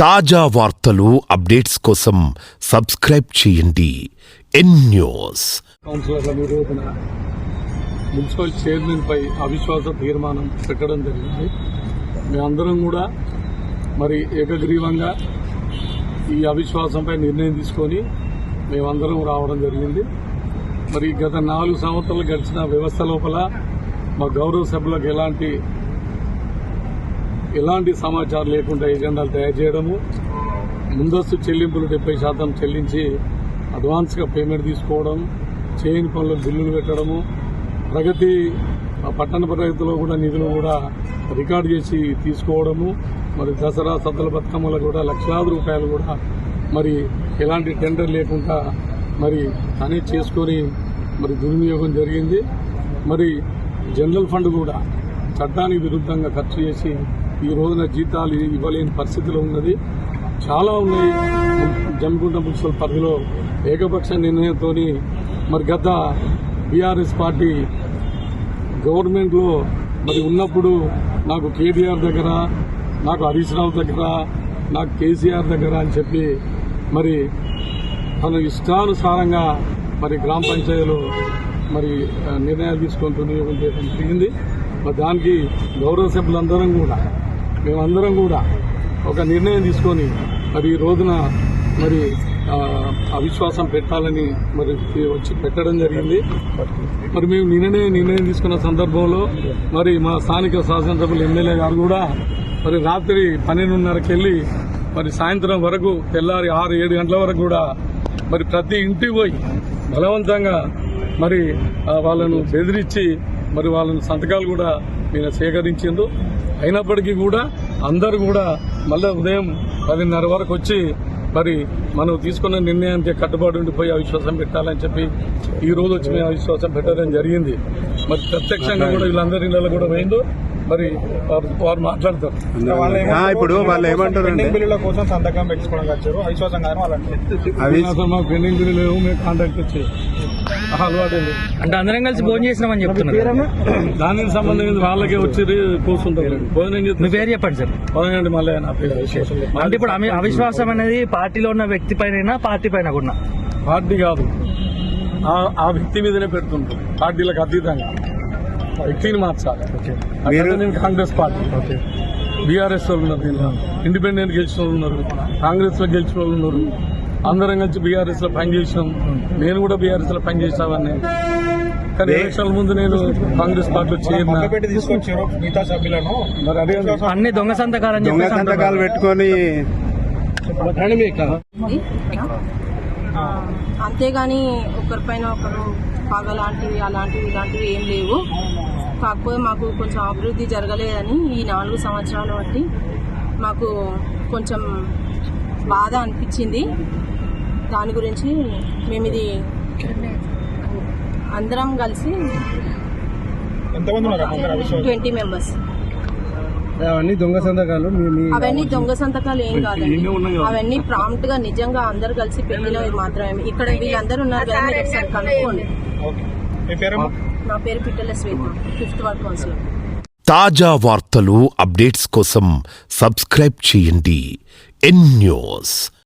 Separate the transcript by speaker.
Speaker 1: తాజా వార్తలు అప్డేట్స్ కోసం సబ్స్క్రైబ్ చేయండి. N news.
Speaker 2: కౌన్సిలర్ల నిరోధన మున్సిపల్ చైర్మన్ పై అవిశ్వాస తీర్మానం పెట్టడం జరిగింది. మేమందరం కూడా మరి ఏకగ్రీవంగా ఈ అవిశ్వాసంపై నిర్ణయం తీసుకొని మేమందరం రావడం జరిగింది. మరి గత నాలుగు సంవత్సరాలు గడిచిన వ్యవస్థ లోపల మా గౌరవ సభ్యులకు ఎలాంటి ఎలాంటి సమాచారం లేకుండా ఎజెండాలు తయారు చేయడము ముందస్తు చెల్లింపులు డెబ్బై శాతం చెల్లించి అడ్వాన్స్గా పేమెంట్ తీసుకోవడం చేయని పనులకు బిల్లులు పెట్టడము ప్రగతి ఆ పట్టణ ప్రగతిలో కూడా నిధులు కూడా రికార్డు చేసి తీసుకోవడము మరి దసరా సద్దల బతుకమ్మలు కూడా లక్షలాది రూపాయలు కూడా మరి ఎలాంటి టెండర్ లేకుండా మరి తనే చేసుకొని మరి దుర్వినియోగం జరిగింది. మరి జనరల్ ఫండ్ కూడా చట్టానికి విరుద్ధంగా ఖర్చు చేసి ఈ రోజున జీతాలు ఇవ్వలేని పరిస్థితిలో ఉన్నది. చాలా ఉన్నాయి. జమ్మికుంట మున్సిపల్ పరిధిలో ఏకపక్ష నిర్ణయంతో మరి గత బీఆర్ఎస్ పార్టీ గవర్నమెంట్లో మరి ఉన్నప్పుడు నాకు కేటీఆర్ దగ్గర నాకు హరీష్ రావు దగ్గర నాకు కేసీఆర్ దగ్గర అని చెప్పి మరి తన ఇష్టానుసారంగా మరి గ్రామ పంచాయతీలో మరి నిర్ణయాలు తీసుకొని వినియోగం చేయడం జరిగింది మరి దానికి గౌరవ సభ్యులందరం కూడా మేమందరం కూడా ఒక నిర్ణయం తీసుకొని మరి ఈ రోజున మరి అవిశ్వాసం పెట్టాలని మరి వచ్చి పెట్టడం జరిగింది. మరి మేము నిన్ననే నిర్ణయం తీసుకున్న సందర్భంలో మరి మా స్థానిక శాసనసభ్యులు ఎమ్మెల్యే గారు కూడా మరి రాత్రి పన్నెండున్నరకి వెళ్ళి మరి సాయంత్రం వరకు తెల్లారి ఆరు ఏడు గంటల వరకు కూడా మరి ప్రతి ఇంటికి పోయి బలవంతంగా మరి వాళ్ళను బెదిరించి మరి వాళ్ళని సంతకాలు కూడా నేను సేకరించిండు. అయినప్పటికీ కూడా అందరూ కూడా మళ్ళీ ఉదయం పదిన్నర వరకు వచ్చి మరి మనం తీసుకున్న నిర్ణయానికి కట్టుబడి ఉండిపోయి అవిశ్వాసం పెట్టాలని చెప్పి ఈ రోజు వచ్చి మేము అవిశ్వాసం పెట్టడం జరిగింది. మరి ప్రత్యక్షంగా కూడా వీళ్ళందరి ఇళ్ళలో కూడా పోయిండు మరి వారు మాట్లాడతారు.
Speaker 3: ఇప్పుడు వాళ్ళు ఏమంటారు
Speaker 4: బిల్లుల కోసం సంతకం పెట్టుకోవడానికి వచ్చారు అవిశ్వాసం కానీ వాళ్ళు
Speaker 2: మాకు పెండింగ్ బిల్లు లేవు మేము కాంటాక్ట్ వచ్చి అలవాటు
Speaker 5: అంటే అందరం కలిసి భోజనం చేసినామని చెప్తున్నారు.
Speaker 2: దానికి సంబంధించి వాళ్ళకే వచ్చి కూర్చుంటారు. భోజనం
Speaker 5: మీ పేరు చెప్పండి సార్.
Speaker 2: పదనండి మళ్ళీ నా పేరు.
Speaker 5: అంటే ఇప్పుడు అవి- అవిశ్వాసం అనేది పార్టీలో ఉన్న వ్యక్తి పైన పార్టీ పైన కూడా.
Speaker 2: పార్టీ కాదు. ఆ- ఆ వ్యక్తి మీదనే పెడుతుంటారు. పార్టీలకు అతీతంగా. వ్యక్తిని మార్చాలి నేను కాంగ్రెస్ పార్టీ బీఆర్ఎస్ వాళ్ళు ఉన్నారు దీనిలో. ఇండిపెండెంట్ గెలిచిన వాళ్ళు ఉన్నారు. కాంగ్రెస్లో గెలిచిన వాళ్ళు ఉన్నారు. అందరం కలిసి బీఆర్ఎస్లో పనిచేసినాం నేను కూడా బీఆర్ఎస్లో పనిచేసావని కానీ ఎలక్షన్ల ముందు నేను కాంగ్రెస్ పార్టీలో చేరిన.
Speaker 4: తీసుకొచ్చారు మిగతా సభ్యులను.
Speaker 5: అన్ని దొంగ సంతకాలని
Speaker 3: దొంగ
Speaker 5: చెప్పి
Speaker 3: సంతకాలు పెట్టుకొని
Speaker 6: ఆ, అంతేగాని ఒకరిపైన ఒకరు పగ లాంటివి అలాంటివి ఇలాంటివి ఏం లేవు. కాకపోతే మాకు కొంచెం అభివృద్ధి జరగలేదని ఈ నాలుగు సంవత్సరాల బట్టి మాకు కొంచెం బాధ అనిపించింది. దాని గురించి మేము ఇది అందరం కలిసి ట్వంటీ మెంబర్స్.
Speaker 3: అవన్నీ దొంగ సంతకాలు మీ- మీ-
Speaker 6: అవన్నీ దొంగ సంతకాలు ఏం కాదండి. అవన్నీ ప్రాంప్ట్గా నిజంగా అందరు కలిసి పెట్టినవి మాత్రమే. ఇక్కడ వీళ్ళందరూ ఉన్నారు కదా మీరు ఒకసారి కనుక్కోండి. నా పేరు Pittala Swetha. Fifth ward councillor.
Speaker 1: తాజా వార్తలు అప్డేట్స్ కోసం సబ్స్క్రైబ్ చేయండి. N news